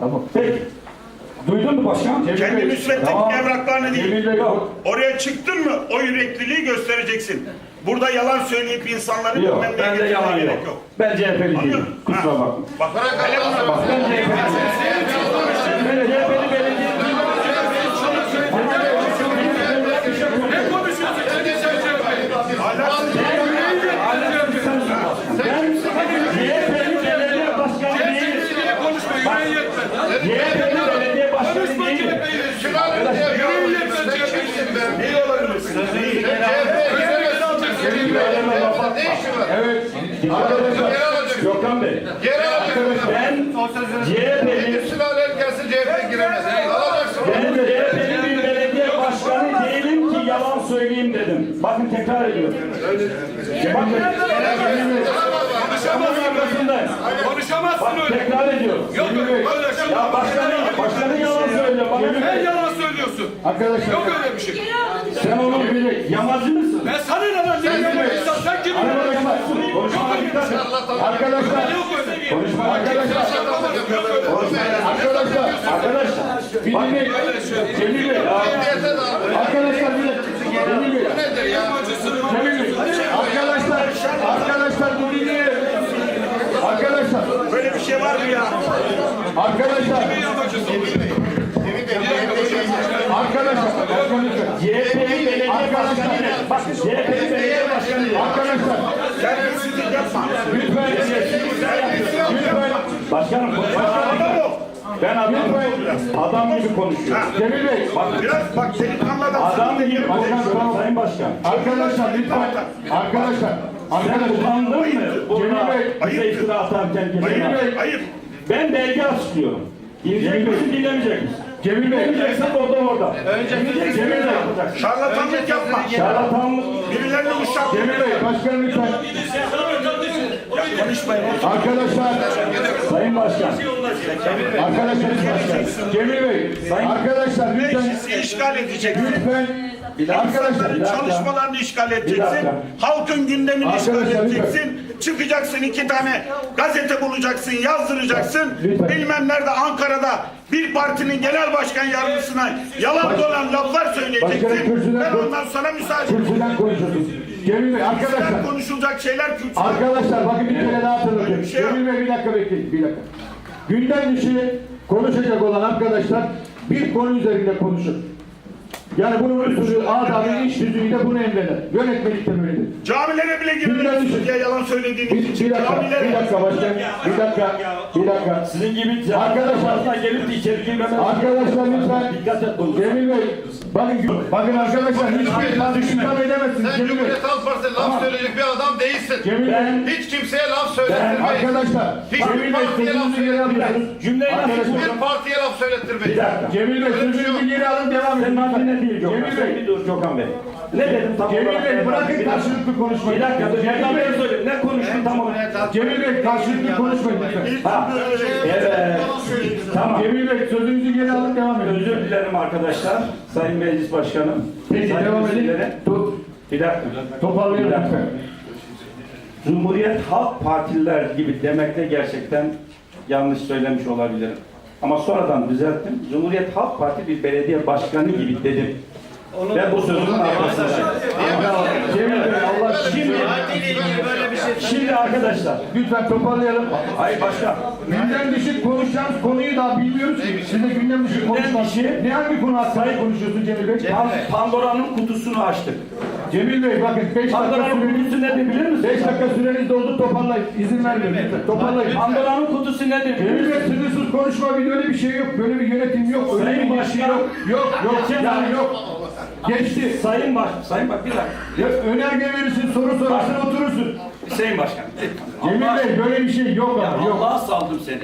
tamam. Peki. Duydun mu başkan? Kendi müsveddet Tamam. evraklarını değil. Cemil Bey yok. Oraya çıktın mı o yürekliliği göstereceksin. Burada yalan söyleyip insanları Yok, bilmem ne bende getirmeye yalan gerek yok. yok. Ben CHP'li değilim. Kusura bakma. Bak, hele buna bak. Ben CHP'li Ben CHP'li belediye Ne konuşuyorsun? CHP'li belediye başkanı değilim. Niye konuşma? Yüreğin yetmez. CHP'li belediye başkanı Konuşma değilim. CHP'yi. Yüreğin yetmez CHP'yi. İyi olabilirsin. İyi. Söyleme laf atma. Evet. Arkadaşlar. Gökhan Bey. Ben CHP'li Ben CHP'li bir belediye başkanı değilim ki yalan söyleyeyim dedim. Bakın tekrar ediyorum. Bakın. Konuşamazsın Bak öyle. tekrar ediyorum. Yok şey. Ya başkanın, başkanın yalan söylüyor. Bana Sen yalan söylüyorsun. Arkadaşlar Yok öyle bir şey. Sen onun bir yamacı mısın? Ben sana ne lan? Niye yapıyorsun? Sen kim? Arkadaşlar konuşmaya dikkat et. Arkadaşlar Yok öyle. konuşma arkadaşlar. Arkadaşlar arkadaşlar. Bir dinleyin. Cemil Bey. Arkadaşlar bir dakika. Cemil Bey. Cemil Bey. Arkadaşlar arkadaşlar bir dinleyin. Arkadaşlar Böyle bir şey var mı ya? arkadaşlar arkadaşlar CHP'li belediye başkanı ne? Bak CHP'li belediye başkanı ne? Arkadaşlar Terbiyesizlik yapma. lütfen lütfen başkanım başkanım ben adam adam gibi konuşuyorum. Cemil Bey bak Biraz bak delikanlı adam. adam gibi konuşuyorum Sayın Başkan. Arkadaşlar lütfen arkadaşlar Arkadaşlar utandın mı? Cemil Bey bize Ayıp. iftira atarken Cemil ayıp. Ben belge açıklıyorum. Misin, dinlemeyecek misin? Cemil Bey. Dinleyeceksen orada orada. Önce Cemil Bey yapacaksın. Şarlatanlık yapma. Şarlatanlık. Birilerini uşak. Cemil Bey, başkanım lütfen. Arkadaşlar, Sayın Başkan. Arkadaşlar, başkan. Cemil Bey, arkadaşlar lütfen. Meclisi işgal edeceksin. Lütfen. Arkadaşlar, çalışmalarını işgal edeceksin. Halkın gündemini işgal edeceksin. Çıkacaksın iki tane gazete bulacaksın, yazdıracaksın. Lütfen. Bilmem nerede Ankara'da bir partinin genel başkan yardımcısına yalan dolan laflar söyleyeceksin. Ben ondan sonra müsaade edeceğim. Cemil Bey, arkadaşlar. Konuşulacak şeyler kürsüden. Arkadaşlar bakın bir kere daha hatırlatayım. Şey. Cemil Bey bir dakika bekleyin, bir dakika. Gündem dışı konuşacak olan arkadaşlar bir konu üzerinde konuşur. Yani bunun usulü, adabı, iş düzüğü de bunu emreder. Yönetmelik de böyledir. Camilere bile Gündem girmiyorsun dışı. diye yalan söylediğiniz Bir, için. bir dakika, Camilere. bir dakika başkan, bir dakika, bir dakika. Sizin gibi arkadaşlar gelip de içeri girmemez. Arkadaşlar lütfen dikkat et. Cemil Bey, bakın, bakın arkadaşlar hiçbir tartışma edemezsiniz. Sen Cemil Bey. Cumhuriyet Halk Partisi laf söyleyecek bir adam değilsin. Cemil Bey, Hiç kimseye laf ben söylettirmeyin. arkadaşlar, Hiç Cemil Bey partiye laf alıyorsunuz. Cümleyi nasıl Arkadaşlar, Bir partiye laf söylettirmeyin. Bir dakika. Cemil Bey sözünüzü geri alın devam edin. Değil Gökhan. Cemil Bey. dur Gökhan Bey. Ne dedim tam Cemil Bey bırakın karşılıklı konuşmayı. Bir dakika dur. Cemil Bey söyleyeyim. Ne konuştun tam olarak? Cemil Bey karşılıklı konuşmayın lütfen. Ha. Evet. Tamam. Cemil Bey sözünüzü geri alın devam edin. Özür dilerim arkadaşlar. Sayın Meclis Başkanım. Peki Sayın devam edin. Bir dakika. Dakika. lütfen. Cumhuriyet Halk Partililer gibi demekte gerçekten yanlış söylemiş olabilirim. Ama sonradan düzelttim. Cumhuriyet Halk Parti bir belediye başkanı gibi dedim. Ve bu sözümün arkasındayım. Cemil Bey Allah Şimdi, şimdi arkadaşlar, Lütfen toparlayalım. hayır başkan, Gündem dışı konuşacağımız konuyu daha bilmiyoruz ki. Siz de gündem dışı konuşmak. Ne hangi konu hakkında konuşuyorsun Cemil Bey? Pan- Pandora'nın kutusunu açtık. Cemil Bey bakın 5 dakika Pandora'nın süreniz kutusu nedir bilir misin? 5 dakika süreniz doldu toparlayın. İzin vermiyorum lütfen. Toparlayın. Pandora'nın kutusu nedir bilir Cemil misin? Bey sınırsız konuşma bir öyle bir şey yok. Böyle bir yönetim yok. Öyle Sayın bir şey Başkan, yok. Yok yok. geçen Yani ay- yok. Geçti. Sayın Baş, Sayın Bak bir dakika. Ya, önerge verirsin, soru sorarsın, oturursun. Sayın Başkan. Cemil Allah- Bey böyle bir şey yok Ya ama yok. Allah'a saldım seni.